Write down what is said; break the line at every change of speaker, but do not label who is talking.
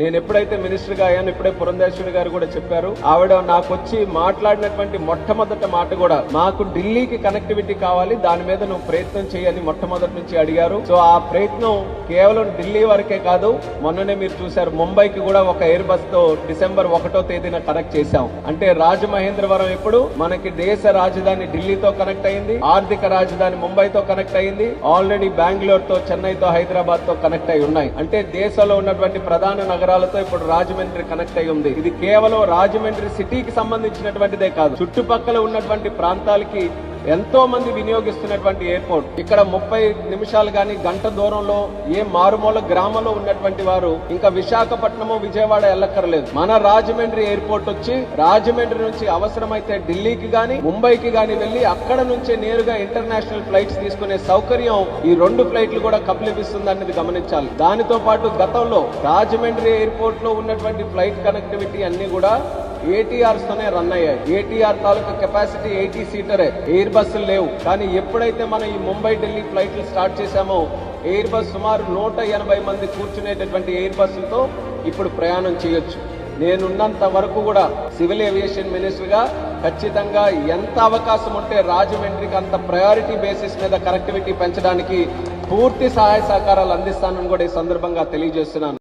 నేను ఎప్పుడైతే మినిస్టర్గా అయ్యాను ఇప్పుడే పురంధేశ్వరి గారు కూడా చెప్పారు. ఆవిడ నాకు వచ్చి మాట్లాడినటువంటి మొట్టమొదటి మాట కూడా మాకు ఢిల్లీకి కనెక్టివిటీ కావాలి దాని మీద నువ్వు ప్రయత్నం చేయని మొట్టమొదటి నుంచి అడిగారు. సో ఆ ప్రయత్నం కేవలం ఢిల్లీ వరకే కాదు మొన్ననే మీరు చూశారు ముంబైకి కూడా ఒక ఎయిర్ బస్తో డిసెంబర్ ఒకటో తేదీన కనెక్ట్ చేశాం. అంటే రాజమహేంద్రవరం ఇప్పుడు మనకి దేశ రాజధాని ఢిల్లీతో కనెక్ట్ అయింది ఆర్థిక రాజధాని ముంబైతో కనెక్ట్ అయింది ఆల్రెడీ బెంగళూరు తో చెన్నైతో హైదరాబాద్తో కనెక్ట్ అయి ఉన్నాయి. అంటే దేశంలో ఉన్నటువంటి ప్రధాన నగరాలతో ఇప్పుడు రాజమండ్రి కనెక్ట్ అయి ఉంది. ఇది కేవలం రాజమండ్రి సిటీకి సంబంధించినటువంటిదే కాదు చుట్టుపక్కల ఉన్నటువంటి ప్రాంతాలకి ఎంతో మంది వినియోగిస్తున్నటువంటి ఎయిర్పోర్ట్ ఇక్కడ ముప్పై నిమిషాలు గాని గంట దూరంలో ఏ మారుమూల గ్రామంలో ఉన్నటువంటి వారు ఇంకా విశాఖపట్నము విజయవాడ వెళ్ళక్కర్లేదు మన రాజమండ్రి ఎయిర్పోర్ట్ వచ్చి రాజమండ్రి నుంచి అవసరమైతే ఢిల్లీకి గాని ముంబైకి గాని వెళ్ళి అక్కడ నుంచే నేరుగా ఇంటర్నేషనల్ ఫ్లైట్స్ తీసుకునే సౌకర్యం ఈ రెండు ఫ్లైట్లు కూడా కప్లిపిస్తుంది అనేది గమనించాలి. దానితో పాటు గతంలో రాజమండ్రి ఎయిర్పోర్ట్లో ఉన్నటువంటి ఫ్లైట్ కనెక్టివిటీ అన్ని కూడా ఏటీఆర్స్ తోనే రన్ అయ్యాయి. ఏటీఆర్ తాలూకా కెపాసిటీ ఎయిటీ సీటరే ఎయిర్ బస్సులు లేవు. కానీ ఎప్పుడైతే మనం ఈ ముంబై ఢిల్లీ ఫ్లైట్లు స్టార్ట్ చేశామో ఎయిర్ బస్ సుమారు నూట ఎనభై మంది కూర్చునేటటువంటి ఎయిర్ బస్సులతో ఇప్పుడు ప్రయాణం చేయొచ్చు. నేనున్నంత వరకు కూడా సివిల్ ఏవియేషన్ మినిస్టర్గా ఖచ్చితంగా ఎంత అవకాశం ఉంటే రాజమండ్రికి అంత ప్రయారిటీ బేసిస్ మీద కనెక్టివిటీ పెంచడానికి పూర్తి సహాయ సహకారాలు అందిస్తానని కూడా ఈ సందర్భంగా తెలియజేస్తున్నాను.